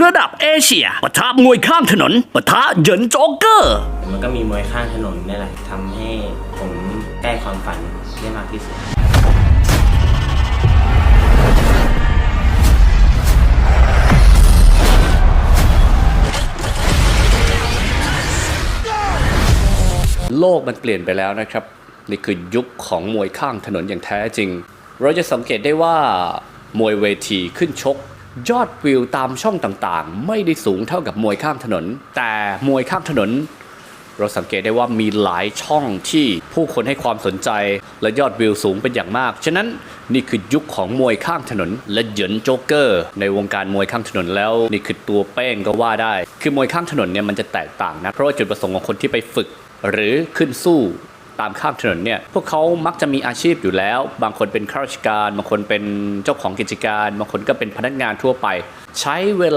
ระดับเอเชียปะทะมวยข้างถนนปะทะเหยินโจ๊กเกอร์ มันก็มีมวยข้างถนนนี่แหละทำให้ผมใกล้ความฝันได้มากที่สุด โลกมันเปลี่ยนไปแล้วนะครับ นี่คือยุคของมวยข้างถนนอย่างแท้จริง เราจะสังเกตได้ว่ามวยเวทีขึ้นชก ยอดวิวตามช่องต่างๆ ไม่ได้สูงเท่ากับมวยข้างถนน แต่มวยข้างถนน เราสังเกตได้ว่ามีหลายช่องที่ผู้คนให้ความสนใจ และยอดวิวสูงเป็นอย่างมาก ฉะนั้นนี่คือยุคของมวยข้างถนน และเหยินโจ๊กเกอร์ ในวงการมวยข้างถนนแล้วนี่คือตัวเป้งก็ว่าได้ คือมวยข้างถนนเนี่ยมันจะแตกต่างนะเพราะว่าจุดประสงค์ของคนที่ไปฝึก หรือขึ้นสู้ ตามข้างถนนเนี่ยพวกเขามักจะมีอาชีพอยู่แล้ว บางคนเป็นข้าราชการ บางคนเป็นเจ้าของกิจการ บางคนก็เป็นพนักงานทั่วไป ใช้เวลา